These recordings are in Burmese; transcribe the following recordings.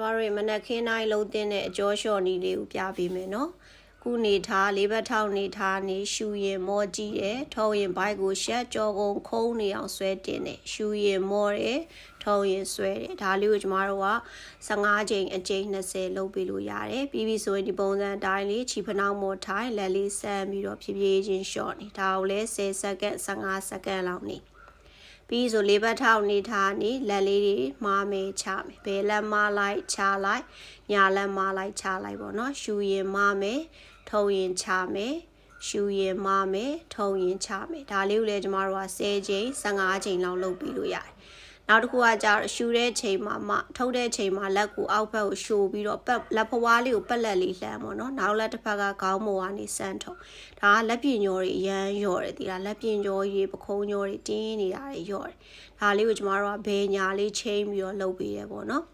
ကျမတို့ရဲ့မနက်ခင်းတိုင်းလုံးတင်တဲ့အကျော်လျှော့နီးလေးကိုပြပေးမယ်နော်ခုနေထားလေးဘက်ထောက်နေထားနေရှူရင်မောကြည့်တယ်ထုံရင်ဘိုက်ကိုရှက်ကြောကုံခုံးနေအောင်ဆွဲတင်တယ်ရှူရင်မောတယ်ထုံရင်ဆွဲတယ်ဒါလေးကိုကျမတို့က15ချိန်အချိန်20လုပ်ပေးလို့ရတယ်ပြီးပြီဆိုရင်ဒီပုံစံအတိုင်းလေးခြေဖနှောင်းမောထိုင်လက်လေးဆမ်းပြီးတော့ဖြည်းဖြည်းချင်းလျှော့နေဒါကိုလည်း10စက္ကန့်15စက္ကန့်လောက်နေ ပြီးဆိုလေးဘက်ထောက်နေထားနေလက်လေးတွေမှားမယ်ချမယ်ဘယ်လက်မလိုက်ချလိုက်ညာလက်မလိုက်ချလိုက်ပေါ့နော်ရှူရင်မှားမယ်ထုံရင်ချမယ်ရှူရင်မှားမယ်ထုံရင်ချမယ်ဒါလေးကိုလည်းကျမတို့က10ချိန်15ချိန်လောက်လုပ်ပြီးလို့ရတယ် နောက်တစ်ခုကကြတော့ရှူတဲ့ချိန်မှာမှထုတ်တဲ့ချိန်မှာလက်ကိုအောက်ဘက်ကိုရှိုးပြီးတော့ပတ်လက်ဖွားလေးကိုပက်လက်လေးလှမ်းပေါ့နော်နောက်လက်တစ်ဖက်ကခေါင်းပေါ်ကနေစမ်းထုံဒါကလက်ပြညောတွေအရန်ညော့တယ်ဒီလားလက်ပြညောကြီးပခုံးညောတွေတင်းနေတာတွေညော့တယ်ဒါလေးကိုကျမတို့ကဘယ်ညာလေးချိန်ပြီးတော့လုပ်ပေးရပေါ့နော်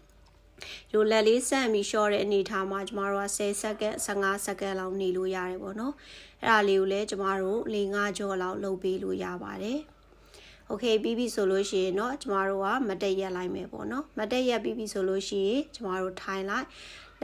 ရိုလက်လေးဆန့်ပြီးရှော့တဲ့အနေထားမှာကျမတို့က10စက္ကန့်15စက္ကန့်လောက်နေလို့ရတယ်ပေါ့နော်အဲ့ဒါလေးကိုလည်းကျမတို့၄၅ကြောလောက်လုပ်ပေးလို့ရပါတယ် โอเคပြီးပြီဆိုလို့ရှိရင်เนาะကျမတို့ကမတက်ရက်လိုက်မယ်ပေါ့เนาะမတက်ရက်ပြီးပြီဆိုလို့ရှိရင်ကျမတို့ထိုင်လိုက်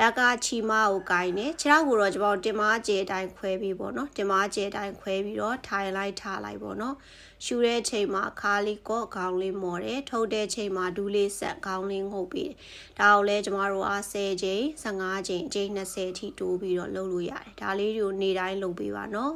လက်ကချီမကိုကင်နေခြေထောက်ကိုတော့ကျမတို့တင်မကျဲအတိုင်းခွဲပြီးပေါ့နော်တင်မကျဲအတိုင်းခွဲပြီးတော့ထိုင်လိုက်ထားလိုက်ပေါ့နော်ရှူတဲ့ချိန်မှာခါလေးကော့ခေါင်းလေးမော်တယ်ထုတ်တဲ့ချိန်မှာဒူးလေးဆက်ခေါင်းလေးငုပ်ပြီးဒါကိုလည်းကျမတို့အား10ချိန်15ချိန်အချိန်20အထိတိုးပြီးတော့လုပ်လို့ရတယ်ဒါလေးတွေကိုနေ့တိုင်းလုပ်ပေးပါနော်